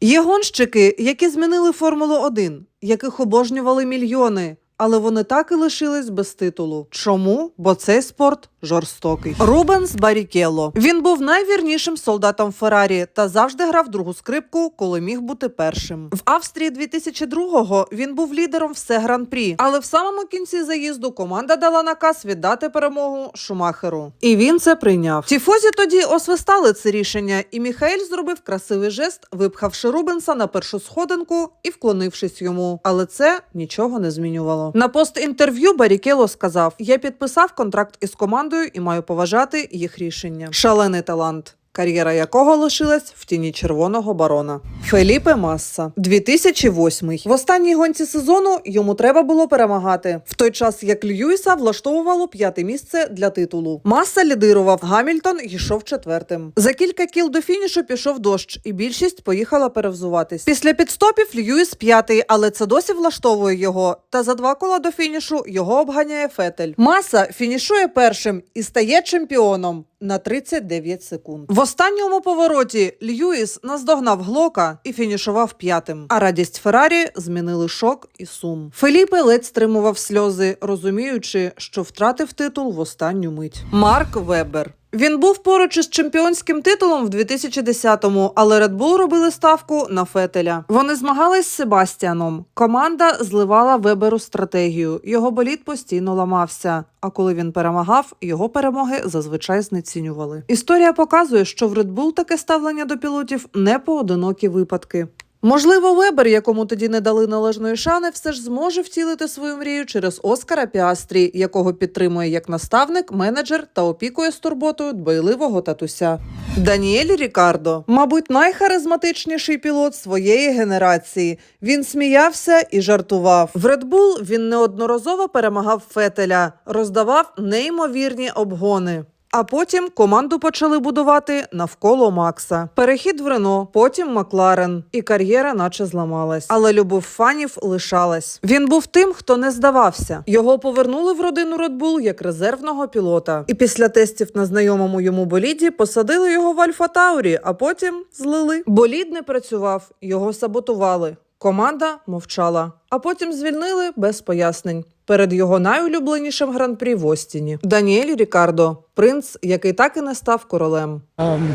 Є гонщики, які змінили Формулу 1, яких обожнювали мільйони. Але вони так і лишились без титулу. Чому? Бо цей спорт жорстокий. Рубенс Барікелло. Він був найвірнішим солдатом Феррарі та завжди грав другу скрипку, коли міг бути першим. В Австрії 2002-го він був лідером все гран-прі, але в самому кінці заїзду команда дала наказ віддати перемогу Шумахеру. І він це прийняв. Тіфозі тоді освистали це рішення, і Міхаель зробив красивий жест, випхавши Рубенса на першу сходинку і вклонившись йому. Але це нічого не змінювало. На пост-інтерв'ю Барікело сказав: Я підписав контракт із командою і маю поважати їх рішення. Шалений талант. Кар'єра якого лишилась в тіні червоного барона Феліпе Масса, 2008. В останній гонці сезону йому треба було перемагати. В той час як Льюіса влаштовувало п'яте місце для титулу. Маса лідирував Гамільтон йшов четвертим. За кілька кіл до фінішу пішов дощ, і більшість поїхала перевзуватись. Після підстопів Льюіс п'ятий, але це досі влаштовує його. Та за два кола до фінішу його обганяє Фетель. Маса фінішує першим і стає чемпіоном на 39 секунд. В останньому повороті Льюіс наздогнав Глока і фінішував п'ятим. А радість Феррарі змінили шок і сум. Феліпе ледь стримував сльози, розуміючи, що втратив титул в останню мить. Марк Вебер. Він був поруч із чемпіонським титулом в 2010-му, але Red Bull робили ставку на Фетеля. Вони змагались з Себастіаном. Команда зливала Веберу стратегію. Його боліт постійно ламався. А коли він перемагав, його перемоги зазвичай знецінювали. Історія показує, що в Red Bull таке ставлення до пілотів не поодинокі випадки. Можливо, Вебер, якому тоді не дали належної шани, все ж зможе втілити свою мрію через Оскара Піастрі, якого підтримує як наставник, менеджер та опікує з турботою дбайливого татуся. Даніель Рікардо, мабуть, найхаризматичніший пілот своєї генерації. Він сміявся і жартував. В Red Bull він неодноразово перемагав Фетеля, роздавав неймовірні обгони. А потім команду почали будувати навколо Макса. Перехід в Рено, потім Макларен, і кар'єра наче зламалась. Але любов фанів лишалась. Він був тим, хто не здавався. Його повернули в родину Bull як резервного пілота. І після тестів на знайомому йому боліді посадили його в Альфа Таурі, а потім злили. Болід не працював, його саботували. Команда мовчала, а потім звільнили без пояснень. Перед його найулюбленішим гран-прі в Остіні. Даніель Рікардо, принц, який так і не став королем. Um,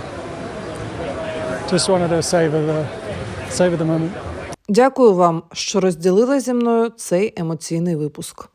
just wanted to savor the savor the moment. Дякую вам, що розділили зі мною цей емоційний випуск.